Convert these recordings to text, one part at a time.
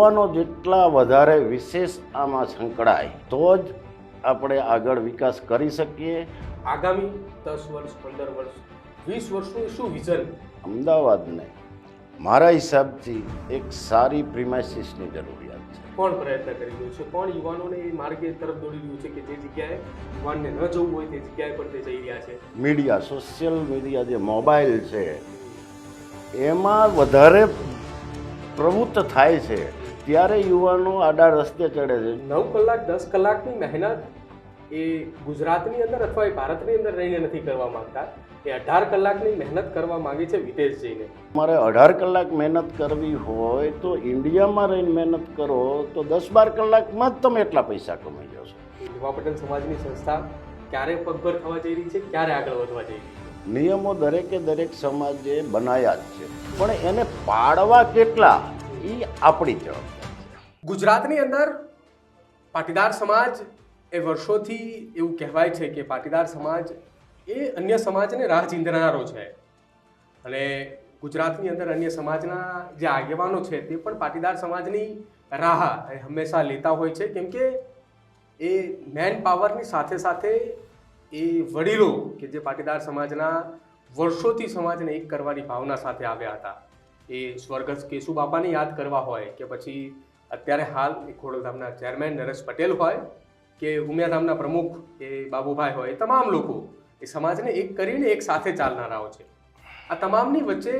યુવાનો જેટલા વધારે વિશેષ આમાં સંકળાય તો જ આપણે આગળ વિકાસ કરી શકીએ. આગામી દસ વર્ષ પંદર વર્ષ વીસ વર્ષનું શું વિઝન? અમદાવાદને મારા હિસાબથી એક સારી પ્રિમાઇસીસની જરૂરિયાત છે. કોણ પ્રયત્ન કરી રહ્યું છે? કોણ યુવાનોને એ માર્ગે તરફ દોડી રહ્યું છે કે જે જગ્યાએ યુવાનને ન જવું હોય તે જગ્યાએ પણ તે જઈ રહ્યા છે? મીડિયા સોશિયલ મીડિયા જે મોબાઈલ છે એમાં વધારે પ્રવૃત્ત થાય છે ત્યારે યુવાનો આડા રસ્તે ચડે છે. નવ કલાક દસ કલાકની મહેનત એ ગુજરાતની અંદર અથવા એ ભારતની અંદર રહીને નથી કરવા માંગતા. એ અઢાર કલાકની મહેનત કરવા માંગે છે વિદેશ જઈને મારે અઢાર કલાક મહેનત કરવી હોય તો ઇન્ડિયામાં રહીને મહેનત કરો તો દસ બાર કલાકમાં જ તમે એટલા પૈસા કમાઈ જશો યુવા પટેલ સમાજની સંસ્થા ક્યારે પગભર થવા જઈ રહી છે? ક્યારે આગળ વધવા જઈ રહી છે? નિયમો દરેકે દરેક સમાજે બનાવ્યા જ છે. પણ એને પાડવા કેટલા? એ આપણી જવાબદારી ગુજરાતની અંદર પાટીદાર સમાજ એ વર્ષોથી એવું કહેવાય છે કે પાટીદાર સમાજ એ અન્ય સમાજને રાહ ચીંધનારો છે. અને ગુજરાતની અંદર અન્ય સમાજના જે આગેવાનો છે તે પણ પાટીદાર સમાજની રાહ હંમેશા લેતા હોય છે. કેમ કે એ મેન પાવરની સાથે સાથે એ વડીલો કે જે પાટીદાર સમાજના વર્ષોથી સમાજને એક કરવાની ભાવના સાથે આવ્યા હતા. એ સ્વર્ગસ્થ કેશુ બાપાને યાદ કરવા હોય કે પછી અત્યારે હાલ એ ખોડલધામના ચેરમેન નરેશ પટેલ હોય કે ઉમિયાધામના પ્રમુખ એ બાબુભાઈ હોય, એ તમામ લોકો એ સમાજને એક કરીને એક સાથે ચાલનારાઓ છે. આ તમામની વચ્ચે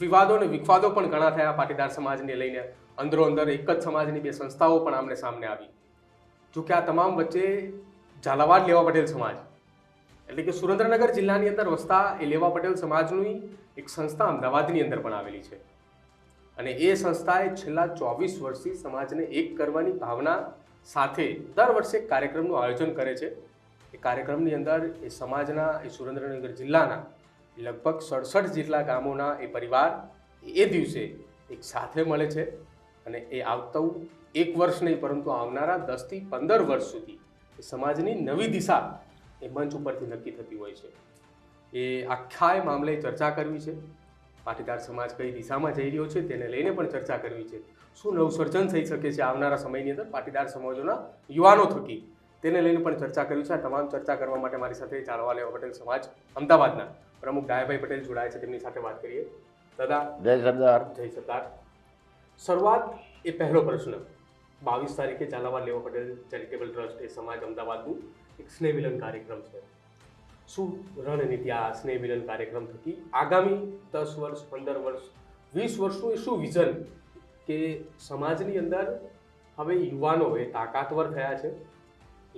વિવાદો અને વિખવાદો પણ ઘણા થયા પાટીદાર સમાજને લઈને. અંદરો અંદર એક જ સમાજની બે સંસ્થાઓ પણ આમને સામને આવી. જોકે આ તમામ વચ્ચે ઝાલાવાડ લેવા પટેલ સમાજ, એટલે કે સુરેન્દ્રનગર જિલ્લાની અંદર વસતા એ લેવા પટેલ સમાજની એક સંસ્થા અમદાવાદની અંદર પણ આવેલી છે. અને એ સંસ્થાએ છેલ્લા ચોવીસ વર્ષથી સમાજને એક કરવાની ભાવના સાથે દર વર્ષે કાર્યક્રમનું આયોજન કરે છે. એ કાર્યક્રમની અંદર એ સમાજના, એ સુરેન્દ્રનગર જિલ્લાના લગભગ સડસઠ જેટલા ગામોના એ પરિવાર એ દિવસે એક સાથે મળે છે અને એ આવતું એક વર્ષ નહીં, પરંતુ આવનારા દસથી પંદર વર્ષ સુધી એ સમાજની નવી દિશા એ મંચ ઉપરથી નક્કી થતી હોય છે. એ આખા એ મામલે ચર્ચા કરવી છે. પાટીદાર સમાજ કઈ દિશામાં જઈ રહ્યો છે તેને લઈને પણ ચર્ચા કરવી છે. શું નવસર્જન થઈ શકે છે આવનારા સમયની અંદર? પાટીદાર સમાજોના યુવાનો થકી તેને લઈને પણ ચર્ચા કરવી છે. આ તમામ ચર્ચા કરવા માટે મારી સાથે ચાલવા લેવા પટેલ સમાજ અમદાવાદના પ્રમુખ ડાયાભાઈ પટેલ જોડાયા છે. તેમની સાથે વાત કરીએ. દાદા જય સરદાર. જય સરદાર. શરૂઆત એ પહેલો પ્રશ્ન. બાવીસ તારીખે ઝાલાવાડ લેવા પટેલ ચેરિટેબલ ટ્રસ્ટ એ સમાજ અમદાવાદનું એક સ્નેહ કાર્યક્રમ છે. શું રણનીતિ આ સ્નેહ મિલન કાર્યક્રમ થકી આગામી દસ વર્ષ, પંદર વર્ષ, વીસ વર્ષનું એ શું વિઝન કે સમાજની અંદર હવે યુવાનો એ તાકાતવર થયા છે.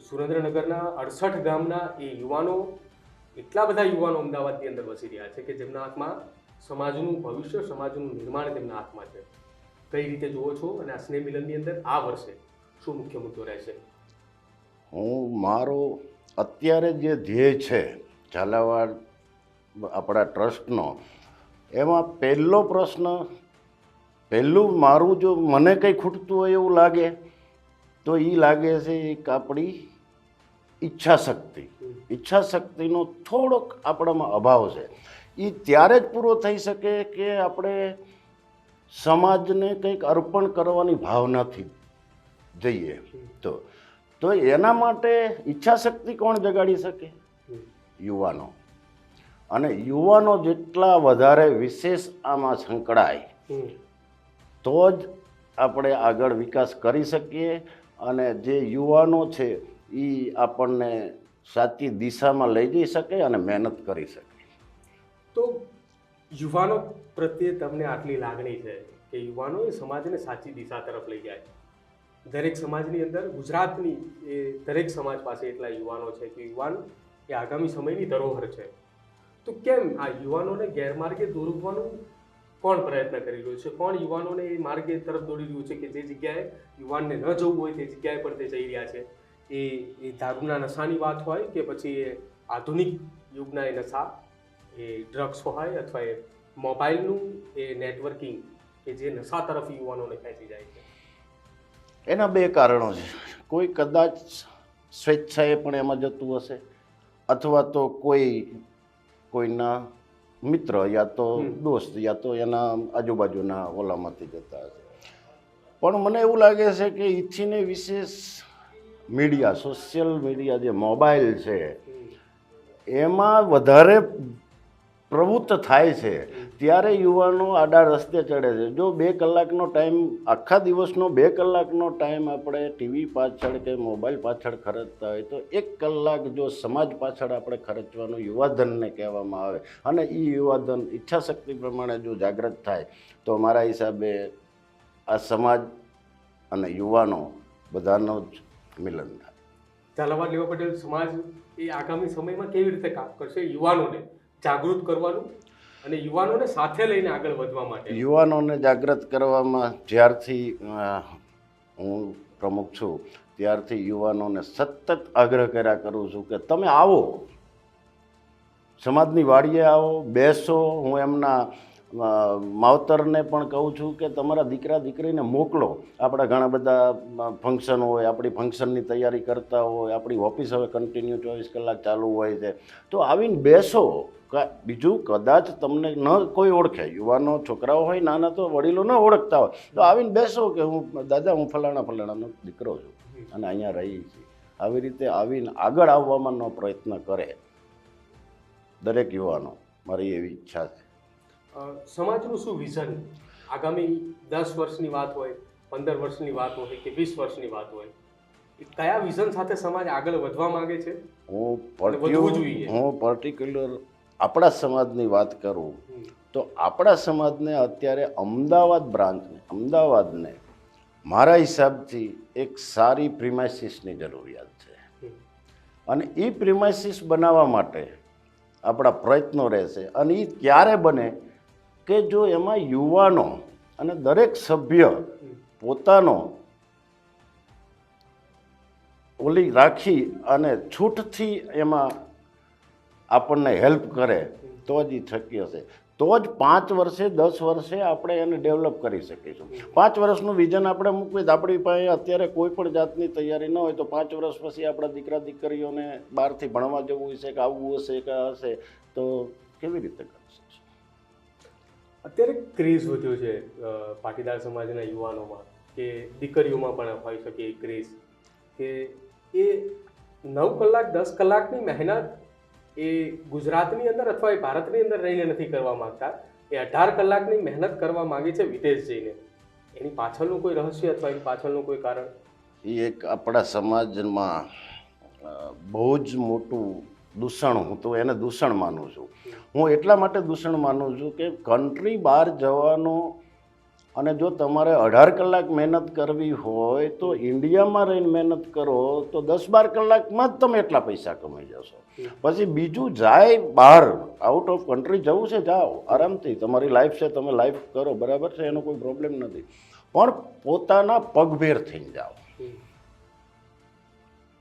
સુરેન્દ્રનગરના અડસઠ ગામના એ યુવાનો, એટલા બધા યુવાનો અમદાવાદની અંદર વસી રહ્યા છે કે જેમના હાથમાં સમાજનું ભવિષ્ય, સમાજનું નિર્માણ તેમના હાથમાં છે. કઈ રીતે જુઓ છો અને આ સ્નેહ મિલનની અંદર આ વર્ષે શું મુખ્ય મુદ્દો રહેશે? હું મારો અત્યારે જે ધ્યેય છે ઝાલાવાડ આપણા ટ્રસ્ટનો, એમાં પહેલો પ્રશ્ન, પહેલું મારું જો મને કંઈ ખૂટતું હોય એવું લાગે, તો એ લાગે છે એક આપણી ઈચ્છા શક્તિ ઈચ્છા શક્તિનો થોડોક આપણામાં અભાવ છે. એ ત્યારે જ પૂરો થઈ શકે કે આપણે સમાજને કંઈક અર્પણ કરવાની ભાવનાથી જઈએ. તો તો એના માટે ઈચ્છા શક્તિ કોણ જગાડી શકે? યુવાનો. અને યુવાનો જેટલા વધારે વિશેષ આમાં સંકળાય તો જ આપણે આગળ વિકાસ કરી શકીએ અને જે યુવાનો છે એ આપણને સાચી દિશામાં લઈ જઈ શકે અને મહેનત કરી શકે. તો યુવાનો પ્રત્યે તમને આટલી લાગણી છે કે યુવાનો એ સમાજને સાચી દિશા તરફ લઈ જાય દરેક સમાજની અંદર ગુજરાતની એ દરેક સમાજ પાસે એટલા યુવાનો છે કે યુવાન એ આગામી સમયની ધરોહર છે. તો કેમ આ યુવાનોને ગેરમાર્ગે દોરવાનું કોણ પ્રયત્ન કરી રહ્યું છે? કોણ યુવાનોને એ માર્ગે તરફ દોડી રહ્યું છે કે જે જગ્યાએ યુવાનને ન જવું હોય તે જગ્યાએ પણ તે જઈ રહ્યા છે? એ એ દારૂના નશાની વાત હોય કે પછી એ આધુનિક યુગના એ નશા, એ ડ્રગ્સ હોય અથવા એ મોબાઈલનું એ નેટવર્કિંગ કે જે નશા તરફ યુવાનોને ખેંચી જાય છે? એના બે કારણો છે. કોઈ કદાચ સ્વેચ્છાએ પણ એમાં જતું હશે. અથવા તો કોઈ કોઈના મિત્ર યા તો દોસ્ત યા તો એના આજુબાજુના ઓલામાંથી જતા હશે. પણ મને એવું લાગે છે કે ઈચ્છીને વિશેષ મીડિયા સોશિયલ મીડિયા જે મોબાઈલ છે એમાં વધારે પ્રવૃત્ત થાય છે, ત્યારે યુવાનો આડા રસ્તે ચડે છે. જો બે કલાકનો ટાઈમ, આખા દિવસનો બે કલાકનો ટાઈમ આપણે ટીવી પાછળ કે મોબાઈલ પાછળ ખર્ચતા હોય, તો એક કલાક જો સમાજ પાછળ આપણે ખર્ચવાનું યુવાધનને કહેવામાં આવે. અને એ યુવાધન ઈચ્છાશક્તિ પ્રમાણે જો જાગૃત થાય, તો મારા હિસાબે આ સમાજ અને યુવાનો બધાનો જ મિલન થાય. ઝાલાવાડ લેવા પટેલ સમાજ એ આગામી સમયમાં કેવી રીતે કામ કરશે યુવાનોને? જાગૃત કરવાનું અને યુવાનોને સાથે લઈને આગળ વધવા માટે. યુવાનોને જાગૃત કરવામાં જ્યારથી હું પ્રમુખ છું, ત્યારથી યુવાનોને સતત આગ્રહ કર્યા કરું છું કે તમે આવો. સમાજની વાડીએ આવો, બેસો, હું એમના માવતરને પણ કહું છું કે તમારા દીકરા, દીકરીને મોકલો. આપણા ઘણા બધા ફંક્શન હોય, આપણી ફંક્શનની તૈયારી કરતા હોય, આપણી ઓફિસ હવે કન્ટિન્યુ ચોવીસ કલાક ચાલુ હોય છે. તો આવીને બેસો. બીજું કદાચ તમને ન કોઈ ઓળખે. યુવાનો, છોકરાઓ હોય, નાના તો વડીલો ન ઓળખતા હોય. તો આવીને બેસો કે હું, દાદા, હું ફલાણા, ફલાણાનો દીકરો છું અને અહીંયા રહી છીએ આવી રીતે આવીને આગળ આવવામાંનો પ્રયત્ન કરે. દરેક યુવાનો, મારી એવી ઈચ્છા છે. સમાજનું શું વિઝન આગામી દસ વર્ષની વાત હોય પંદર વર્ષની વાત હોય કે વીસ વર્ષની વાત હોય કયા વિઝન સાથે સમાજ આગળ વધવા માંગે છે? હું. હું પર્ટિક્યુલર આપણા સમાજની વાત કરું તો આપણા સમાજને અત્યારે અમદાવાદ બ્રાન્ચને અમદાવાદને મારા હિસાબથી એક સારી પ્રિમાઇસીસની જરૂરિયાત છે. અને એ પ્રિમાઇસીસ બનાવવા માટે આપણા પ્રયત્નો રહેશે અને એ ક્યારે બને કે જો એમાં યુવાનો અને દરેક સભ્ય પોતાનો ઓલી રાખી અને છૂટથી એમાં આપણને હેલ્પ કરે, તો જ એ શક્ય છે તો જ પાંચ વર્ષે, દસ વર્ષે આપણે એને ડેવલપ કરી શકીશું. પાંચ વર્ષનું વિઝન આપણે મૂકવી આપણી પાસે અત્યારે કોઈ પણ જાતની તૈયારી ન હોય તો પાંચ વર્ષ પછી આપણા દીકરા દીકરીઓને બહારથી ભણવા જવું હશે કે આવવું હશે કે હશે, તો કેવી રીતે કરી અત્યારે ક્રેઝ વધ્યો છે પાટીદાર સમાજના યુવાનોમાં કે દીકરીઓમાં પણ હોઈ શકે એ ક્રેઝ. કે એ નવ કલાક, દસ કલાકની મહેનત એ ગુજરાતની અંદર અથવા એ ભારતની અંદર રહીને નથી કરવા માંગતા. એ અઢાર કલાકની મહેનત કરવા માંગે છે વિદેશ એની પાછળનું કોઈ રહસ્ય અથવા એની પાછળનું કોઈ કારણ? એ એક આપણા સમાજમાં બહુ જ મોટું દૂષણ હું તો એને દૂષણ માનું છું. હું એટલા માટે દૂષણ માનું છું કે કન્ટ્રી બહાર જવાનો અને જો તમારે અઢાર કલાક મહેનત કરવી હોય તો ઇન્ડિયામાં રહીને મહેનત કરો તો દસ બાર કલાકમાં જ તમે એટલા પૈસા કમાઈ જશો. પછી બીજું જાય બહાર આઉટ ઓફ કન્ટ્રી જવું છે, જાઓ, આરામથી. તમારી લાઈફ છે, તમે લાઈફ કરો, બરાબર છે, એનો કોઈ પ્રોબ્લેમ નથી. પણ પોતાના પગભેર થઈને જાઓ.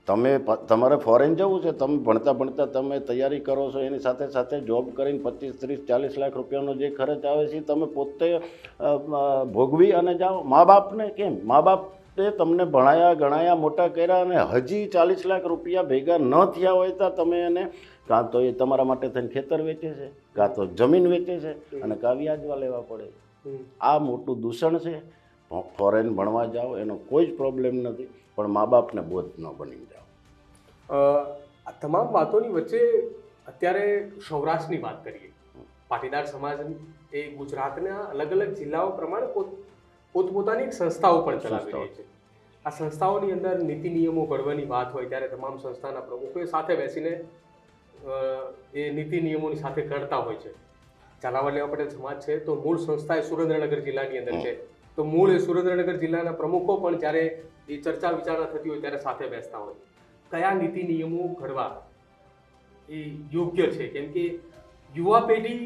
તમે તમારે ફોરેન જવું છે તમે ભણતા ભણતા તમે તૈયારી કરો છો એની સાથે સાથે જોબ કરીને પચીસ ત્રીસ ચાલીસ લાખ રૂપિયાનો જે ખર્ચ આવે છે એ તમે પોતે ભોગવી અને જાઓ. મા બાપને કેમ? મા બાપે તમને ભણાયા ગણાયા મોટા કર્યા અને હજી ચાલીસ લાખ રૂપિયા ભેગા ન થયા હોય તો તમે એને કાં તો એ તમારા માટે થઈને ખેતર વેચે છે કાં તો જમીન વેચે છે અને કાં વ્યાજવા લેવા પડે આ મોટું દૂષણ છે. ફોરેન ભણવા જાઓ એનો કોઈ જ પ્રોબ્લેમ નથી પણ મા બાપને બોધ ન બની જાઓ આ તમામ વાતોની વચ્ચે અત્યારે સૌરાષ્ટ્રની વાત કરીએ. પાટીદાર સમાજ એ ગુજરાતના અલગ અલગ જિલ્લાઓ પ્રમાણે પોત પોતપોતાની એક સંસ્થાઓ પણ ચલાવી રહી છે. આ સંસ્થાઓની અંદર નીતિ નિયમો ઘડવાની વાત હોય ત્યારે તમામ સંસ્થાના પ્રમુખોએ સાથે બેસીને એ નીતિ નિયમોની સાથે ઘડતા હોય છે. ઝાલાવાડ લેવા પટેલ સમાજ છે તો મૂળ સંસ્થા એ સુરેન્દ્રનગર જિલ્લાની અંદર છે. તો મૂળ સુરેન્દ્રનગર જિલ્લાના પ્રમુખો પણ જ્યારે એ ચર્ચા વિચારણા થતી હોય ત્યારે સાથે બેસતા હોય. કયા નીતિ નિયમો ઘડવા એ યોગ્ય છે? કેમ કે યુવા પેઢી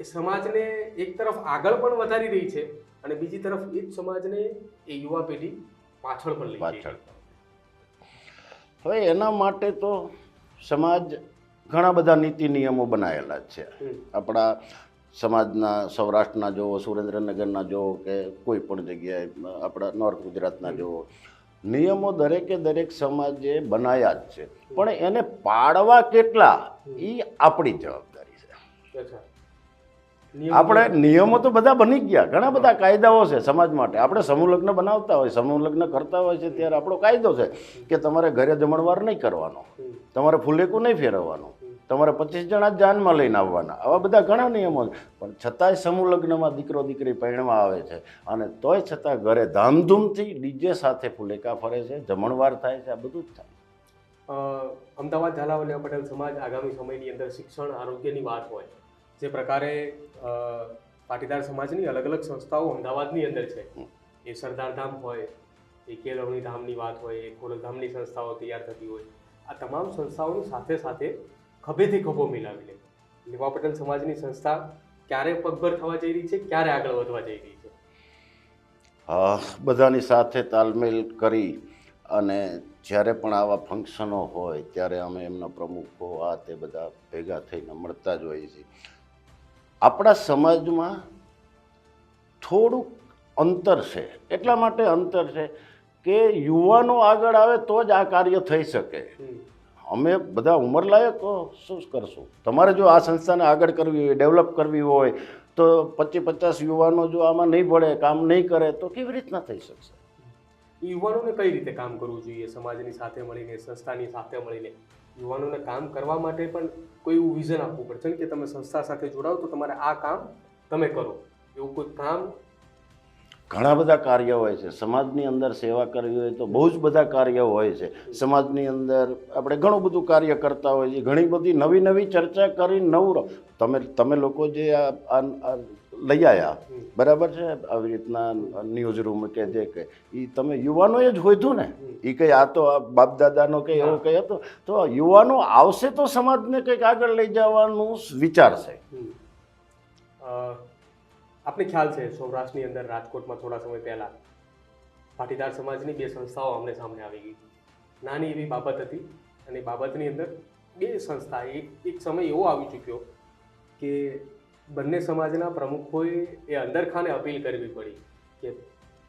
એ સમાજને એક તરફ આગળ પણ વધારી રહી છે અને બીજી તરફ એ જ સમાજને એ યુવા પેઢી પાછળ પણ લઈ પાછળ. હવે એના માટે તો સમાજ ઘણા બધા નીતિ નિયમો બનાવેલા છે. આપણા સમાજના સૌરાષ્ટ્રના જુઓ સુરેન્દ્રનગરના જુઓ કે કોઈ પણ જગ્યાએ આપણા નોર્થ ગુજરાતના જુઓ નિયમો દરેકે દરેક સમાજે બનાવ્યા જ છે. પણ એને પાડવા કેટલા? એ આપણી જવાબદારી છે. આપણે નિયમો તો બધા બની ગયા. ઘણા બધા કાયદાઓ છે સમાજ માટે. આપણે સમૂહ લગ્ન બનાવતા હોય સમૂહ લગ્ન કરતા હોય છે ત્યારે આપણો કાયદો છે કે તમારે ઘરે જમણવાર નહીં કરવાનો. તમારે ફૂલેકું નહીં ફેરવવાનું. તમારે પચીસ જણા જાનમાં લઈને આવવાના. આવા બધા ઘણા નિયમો છે. પણ છતાંય સમૂહ લગ્નમાં દીકરો દીકરી પરણવા આવે છે. અને તોય છતાં ઘરે ધામધૂમથી ડીજે સાથે ફૂલેકા ફરે છે, જમણવાર થાય છે, આ બધું જ થાય. અમદાવાદ ઝાલાવાલિયા પટેલ સમાજ આગામી સમયની અંદર શિક્ષણ આરોગ્યની વાત હોય જે પ્રકારે પાટીદાર સમાજની અલગ અલગ સંસ્થાઓ અમદાવાદની અંદર છે. એ સરદારધામ હોય, એ કેળવણી ધામની વાત હોય, એ ખોડલધામની સંસ્થાઓ તૈયાર થતી હોય. આ તમામ સંસ્થાઓની સાથે સાથે ખભેથી ખભો મિલાવી લે. લેવા પટેલ સમાજની સંસ્થા ક્યારે પગભર થવા જઈ રહી છે ક્યારે આગળ વધવા જઈ રહી છે? બધાની સાથે તાલમેલ કરી અને જ્યારે પણ આવા ફંક્શનો હોય ત્યારે અમે એમના પ્રમુખો આ તે બધા ભેગા થઈને મળતા જ હોઈએ છીએ. આપણા સમાજમાં થોડુંક અંતર છે. એટલા માટે અંતર છે કે યુવાનો આગળ આવે તો જ આ કાર્ય થઈ શકે. અમે બધા ઉંમરલાયક શું કરશું? તમારે જો આ સંસ્થાને આગળ કરવી હોય, ડેવલપ કરવી હોય, તો પચીસ પચાસ યુવાનો જો આમાં નહીં ભળે કામ નહીં કરે, તો કેવી રીતના થઈ શકશે? યુવાનોને કઈ રીતે કામ કરવું જોઈએ? સમાજની સાથે મળીને, સંસ્થાની સાથે મળીને? યુવાનોને કામ કરવા માટે પણ કોઈ એવું વિઝન આપવું પડશે કે તમે સંસ્થા સાથે જોડાઓ તો તમારે આ કામ તમે કરો. એવું કોઈ કામ ઘણા બધા કાર્ય હોય છે. સમાજની અંદર સેવા કરવી હોય તો બહુ જ બધા કાર્ય હોય છે. સમાજની અંદર આપણે ઘણું બધું કાર્ય કરતા હોઈએ છીએ ઘણી બધી નવી નવી ચર્ચા કરી, નવું તમે તમે લોકો જે આ લઈ આવ્યા બરાબર છે? આવી રીતના ન્યૂઝ રૂમ કે જે કે એ તમે યુવાનોએ જ હોયતું ને? એ કંઈ આ તો બાપ દાદાનો કંઈ એવો કંઈ હતો? તો યુવાનો આવશે તો સમાજને કંઈક આગળ લઈ જવાનું વિચારશે. આપને ખ્યાલ છે, સૌરાષ્ટ્રની અંદર રાજકોટમાં થોડા સમય પહેલાં પાટીદાર સમાજની બે સંસ્થાઓ અમને સામે આવી ગઈ. નાની એવી બાબત હતી અને બાબતની અંદર બે સંસ્થા, એક એક સમય એવો આવી ચૂક્યો કે બંને સમાજના પ્રમુખોએ એ અંદરખાને અપીલ કરવી પડી કે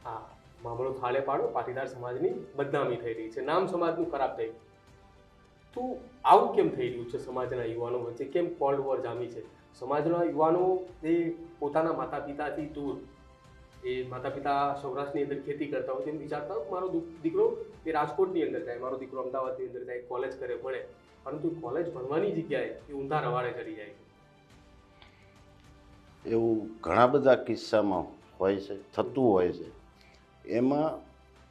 આ મામલો થાળે પાડો, પાટીદાર સમાજની બદનામી થઈ રહી છે, નામ સમાજનું ખરાબ થઈ તો આવું કેમ થઈ રહ્યું છે સમાજના યુવાનો વચ્ચે? કેમ કોલ્ડ વોર જામી છે? સમાજના યુવાનો એ પોતાના માતા પિતાથી દૂર. એ માતા પિતા સૌરાષ્ટ્રની અંદર ખેતી કરતા હોય તેમ વિચારતા મારો દીકરો એ રાજકોટની અંદર જાય, મારો દીકરો અમદાવાદની અંદર જાય, કોલેજ કરે, ભણે. પરંતુ કોલેજ ભણવાની જગ્યાએ એ ઊંધા રવાડે ચડી જાય એવું ઘણા બધા કિસ્સામાં હોય છે, થતું હોય છે. એમાં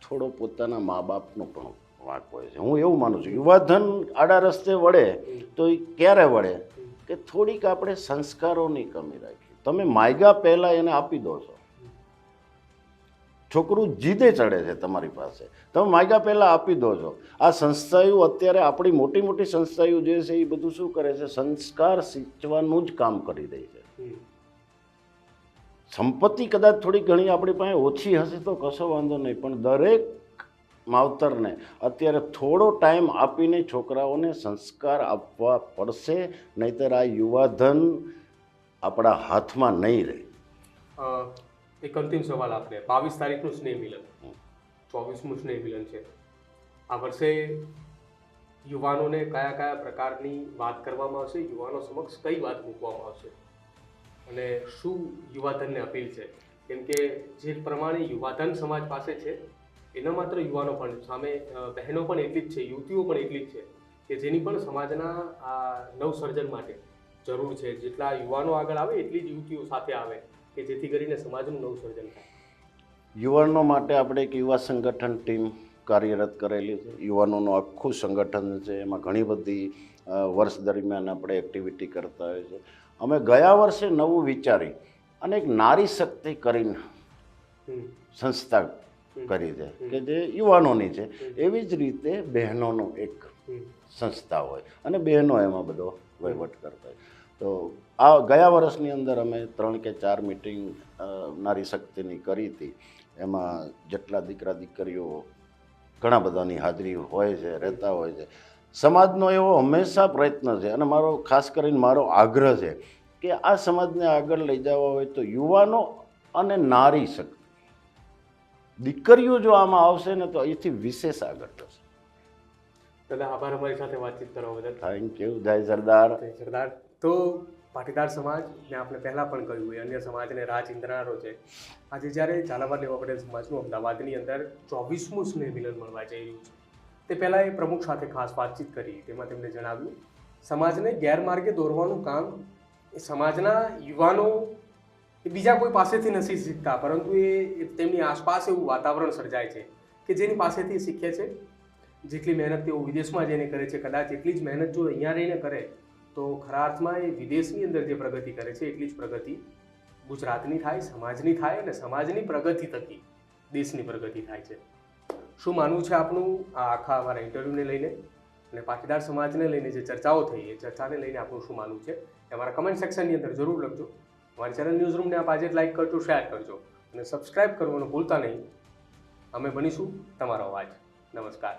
થોડો પોતાના મા બાપનો પણ વાંક છે. હું એવું માનું છું યુવાધન આડા રસ્તે વળે તો એ ક્યારે વળે? કે થોડીક આપણે સંસ્કારોની કમી રાખી. તમે માયગા પહેલાં એને આપી દો છો. છોકરું જીદે ચડે છે તમારી પાસે. તમે માયગા પહેલાં આપી દો છો. આ સંસ્થાઓ અત્યારે આપણી મોટી મોટી સંસ્થાઓ જે છે એ બધું શું કરે છે? સંસ્કાર સિંચવાનું જ કામ કરી રહી છે. સંપત્તિ કદાચ થોડી ઘણી આપણી પાસે ઓછી હશે તો કશો વાંધો નહીં. પણ દરેક માવતરને. અત્યારે થોડો ટાઈમ આપીને છોકરાઓને સંસ્કાર આપવા પડશે, નહીંતર આ યુવાધન આપણા હાથમાં નહીં રહે. એક અંતિમ સવાલ આપને બાવીસ તારીખનું સ્નેહ મિલન. ચોવીસમું સ્નેહ મિલન છે. આ વર્ષે યુવાનોને કયા કયા પ્રકારની વાત કરવામાં આવશે? યુવાનો સમક્ષ કઈ વાત મૂકવામાં આવશે? અને શું યુવાધનને અપીલ છે? કેમ કે જે પ્રમાણે યુવાધન સમાજ પાસે છે એના માત્ર યુવાનો પણ સામે બહેનો પણ એટલી જ છે યુવતીઓ પણ એટલી જ છે કે જેની પણ સમાજના આ નવસર્જન માટે જરૂર છે. જેટલા યુવાનો આગળ આવે એટલી જ યુવતીઓ સાથે આવે કે જેથી કરીને સમાજનું નવસર્જન થાય. યુવાનો માટે આપણે એક યુવા સંગઠન ટીમ કાર્યરત કરેલી છે. યુવાનોનું આખું સંગઠન છે. એમાં ઘણી બધી વર્ષ દરમિયાન આપણે એક્ટિવિટી કરતા હોય છે. અમે ગયા વર્ષે નવું વિચારી અને એક નારી શક્તિ કરીને સંસ્થા કરી છે કે જે યુવાનોની છે. એવી જ રીતે બહેનોનો એક સંસ્થા હોય. અને બહેનો એમાં બધો વહીવટ કરતા હોય. તો આ ગયા વર્ષની અંદર અમે ત્રણ કે ચાર મિટિંગ નારી શક્તિની કરી હતી. એમાં જેટલા દીકરા દીકરીઓ ઘણા બધાની હાજરી હોય છે રહેતા હોય છે. સમાજનો એવો હંમેશા પ્રયત્ન છે અને મારો ખાસ કરીને મારો આગ્રહ છે કે આ સમાજને આગળ લઈ જવા હોય તો યુવાનો અને નારી શક્તિ દીકરીઓ જો આમાં આવશે ને તો અહીંથી વિશેષ આગળ થશે. દાદા આભાર અમારી સાથે વાતચીત કરવા બદલ. થેન્ક યુ જય સરદાર. જય સરદાર. તો પાટીદાર સમાજ ને આપણે પહેલાં પણ કહ્યું હોય અન્ય સમાજને રાહ ચિંતનારો છે. આજે જ્યારે ઝાલાવાડ લેવા પટેલ સમાજનું અમદાવાદની અંદર ચોવીસમું સ્નેહ મિલન મળવા જઈ રહ્યું છે. તે પહેલાં એ પ્રમુખ સાથે ખાસ વાતચીત કરી તેમાં તેમણે જણાવ્યું સમાજને ગેરમાર્ગે દોરવાનું કામ એ સમાજના યુવાનો એ બીજા કોઈ પાસેથી નથી શીખતા, પરંતુ એ તેમની આસપાસ એવું વાતાવરણ સર્જાય છે કે જેની પાસેથી શીખે છે. જેટલી મહેનત તેઓ વિદેશમાં જઈને કરે છે, કદાચ એટલી જ મહેનત જો અહીંયા રહીને કરે, તો ખરા અર્થમાં એ વિદેશની અંદર જે પ્રગતિ કરે છે, એટલી જ પ્રગતિ ગુજરાતની થાય, સમાજની થાય અને સમાજની પ્રગતિ થકી દેશની પ્રગતિ થાય છે. શું માનવું છે આપનું આ આખા અમારા ઇન્ટરવ્યૂને લઈને? અને પાટીદાર સમાજને લઈને જે ચર્ચાઓ થઈ, એ ચર્ચાને લઈને આપનું શું માનવું છે? એ અમારા કમેન્ટ સેક્શનની અંદર જરૂર લખજો. અમારી ચેનલ ન્યૂઝ રૂમને આપ આજે લાઈક કરજો શેર કરજો અને સબસ્ક્રાઇબ કરવાનું ભૂલતા નહીં. અમે બનીશું તમારો અવાજ. નમસ્કાર.